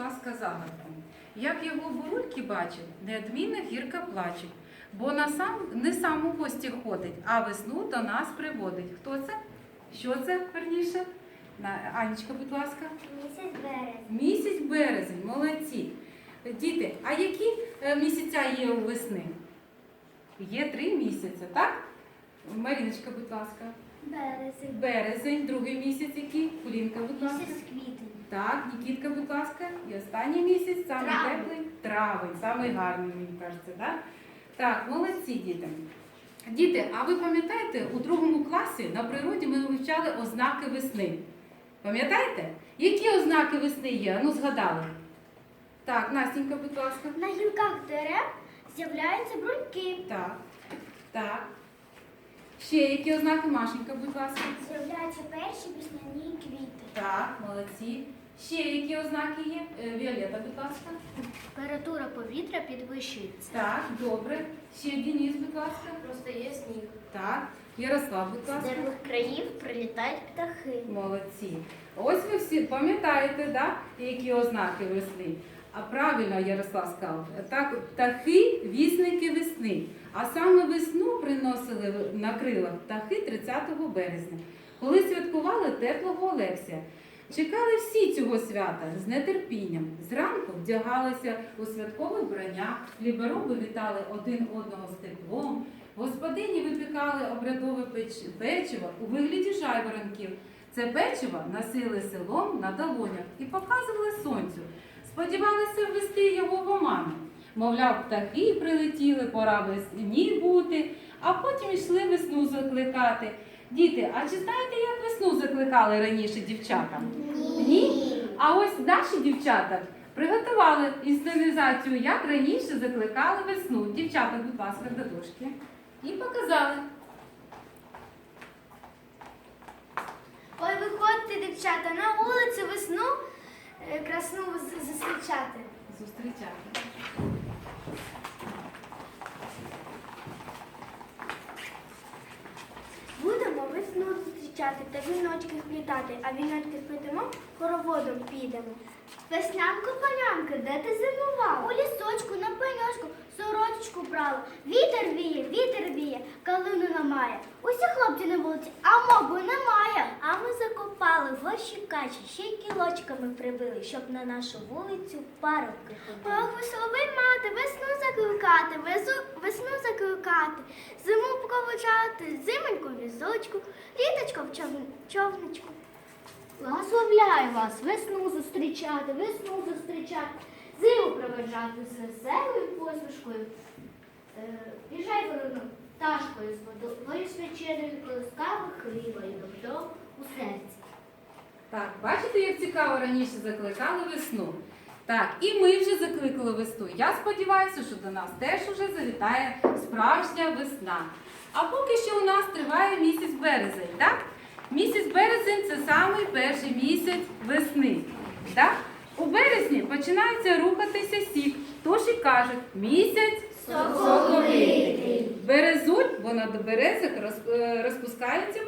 ласка, загадку. Як його бурульки бачив, неодмінно гірка плаче, бо на сам, не сам у гості ходить, а весну до нас приводить. Хто це? Що це, верніше? Анечка, будь ласка. Місяць березень. Місяць березень, молодці. Діти, а які е, місяця є у весни? Є три місяці, так? Маріночка, будь ласка. Березень. Березень, другий місяць який? Полінка, будь ласка. Місяць квітень. Так, Нікітка, будь ласка. І останній місяць, самий Травень. теплий травень, самий гарний, мені кажеться, так? Так, молодці діти. Діти, а ви пам'ятаєте, у другому класі на природі ми вивчали ознаки весни. Пам'ятаєте? Які ознаки весни є? Ну, згадали. Так, Настенька, будь ласка. На гілках дерев з'являються бруньки. Так, так. Ще які ознаки, Машенька, будь ласка. З'являються перші весняні квіти. Так, молодці. Ще які ознаки є? Е, Віолета, будь ласка. Температура повітря підвищується. Так, добре. Ще Денис, будь ласка. Розтає сніг. Так, Ярослав, будь З ласка. теплих країв прилітають птахи. Молодці. Ось ви всі пам'ятаєте, да, які ознаки весни. А правильно Ярослав сказав, так, птахи вісники весни. А саме весну приносили на крилах птахи 30 березня, коли святкували теплого Олексія. Чекали всі цього свята з нетерпінням. Зранку вдягалися у святкове вбрання, хлібороби вітали один одного з теплом, господині випікали обрядове печ- печиво у вигляді жайворонків. Це печиво носили селом на долонях і показували сонцю. Сподівалися ввести його в оману. Мовляв, птахи прилетіли, пора весні бути, а потім йшли весну закликати. Діти, а чи знаєте, як весну закликали раніше дівчата? Ні? А ось наші дівчата приготували інсценізацію, як раніше закликали весну. Дівчата, будь ласка, до дошки. І показали. Ой, виходьте, дівчата, на вулицю весну е, красну зустрічати. Зустрічати. Весну зустрічати та віночки вплітати, а віночки сплетемо, хороводом підемо. Веснянко, панянко, де ти зимувала? У лісочку, на пеньочку, сорочечку брала. Вітер віє, вітер віє, калину намає. Усі хлопці на вулиці, а моби немає. А ми закопали вощі качі, ще й кілочками прибили, щоб на нашу вулицю парубки ходили. Ох, мати, весну везу, весну закликати, зиму проводжати, зимоньку в візочку, літочко в човн- човничку. Благословляю вас весну зустрічати, весну зустрічати, зиму проведжати з веселою посмішкою. Е, Біжай ворону пташкою з водою свяченою, колисками хліба і добро у серці. Так, бачите, як цікаво раніше закликали весну. Так, і ми вже закликали весну. Я сподіваюся, що до нас теж уже завітає справжня весна. А поки що у нас триває місяць березень, так? Місяць березень це самий перший місяць весни. Так? У березні починається рухатися сік, тож і кажуть місяць соковитий. Березуть, бо над березок е, розпускаються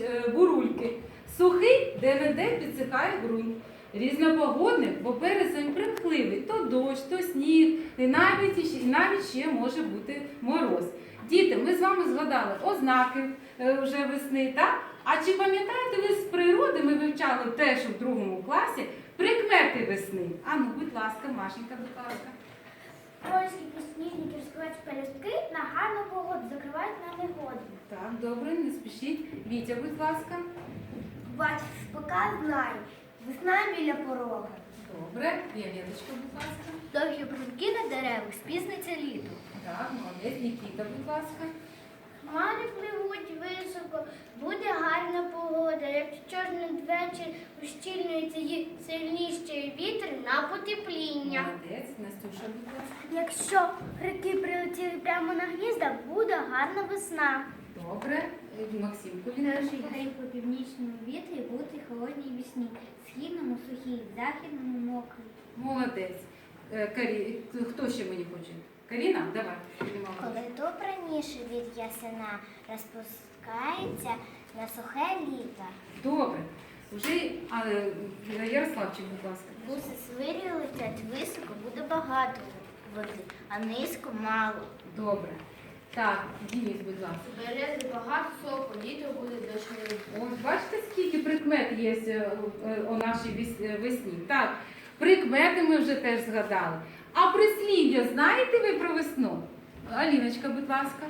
е, бурульки. Сухий, де-не-де підсихає ґрунт. Різнопогодний, бо березень примхливий, то дощ, то сніг, і навіть, і навіть ще може бути мороз. Діти, ми з вами згадали ознаки е, вже весни, так? А чи пам'ятаєте ви з природи, ми вивчали теж у другому класі прикмети весни? А ну, будь ласка, Машенька, будь ласка. Польські підсніжники розкривають пелюстки на гарну погоду, закривають на негоду. Так, добре, не спішіть. Вітя, будь ласка. Бач, пока знаю, весна біля порога. Добре, Віолеточка, будь ласка. Довгі брунки на деревах, спізниться літо. Так, молодець, Нікіта, будь ласка. Хмари пливуть високо, буде гарна погода. Якщо чорний надвечір ущільнюється і сильніший вітер на потепління. Молодець, Настюша, будь ласка. Якщо рики прилетіли прямо на гнізда, буде гарна весна. Добре, Е, Максим Перший Кулінарчик. по північному вітрі бути холодній вісні, східному сухій, західному мокрий. Молодець. Е, Карі... Хто ще мені хоче? Каріна, давай. Коли туп раніше від ясена розпускається на сухе літо. Добре. Вже, але Ярославчик, будь ласка. Буси свирюються багато води, а низько мало. Добре. Так, Дініс, будь ласка. Берези багато соку, літо буде дощовим. Ось бачите, скільки прикмет є е, е, у нашій е, весні. Так, прикмети ми вже теж згадали. А прислів'я знаєте ви про весну? Аліночка, будь ласка.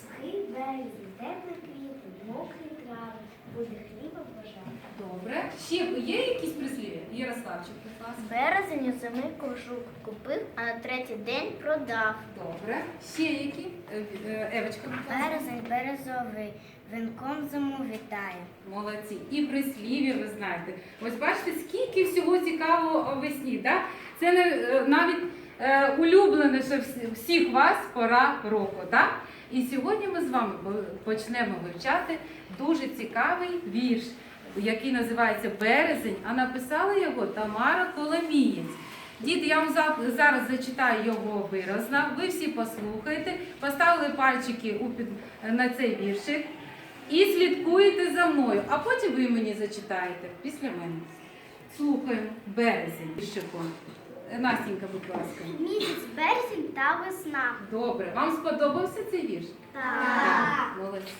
Сухий березень, теплі квіти, мокрі трави, буде хліба бажати. Добре. Ще є якісь прислів'я? Ярославчик, будь ласка. Березень у зими кожух купив, а на третій день продав. Добре. Ще які? Е, е, Евочка, будь ласка. Березень березовий, вінком зиму вітає. Молодці. І прислів'я ви знаєте. Ось бачите, скільки всього цікавого весні. Да? Це не, е, навіть е, улюблене що всі- всіх вас пора року. Так? І сьогодні ми з вами почнемо вивчати дуже цікавий вірш, який називається Березень, а написала його Тамара Коломієць. Діти, я вам зараз зачитаю його виразно. Ви всі послухайте, поставили пальчики на цей віршик і слідкуєте за мною, а потім ви мені зачитаєте після мене. Слухаємо березень віршиком. Настінька, будь ласка. Місяць березень та весна. Добре. Вам сподобався цей вірш? Так. Молодці.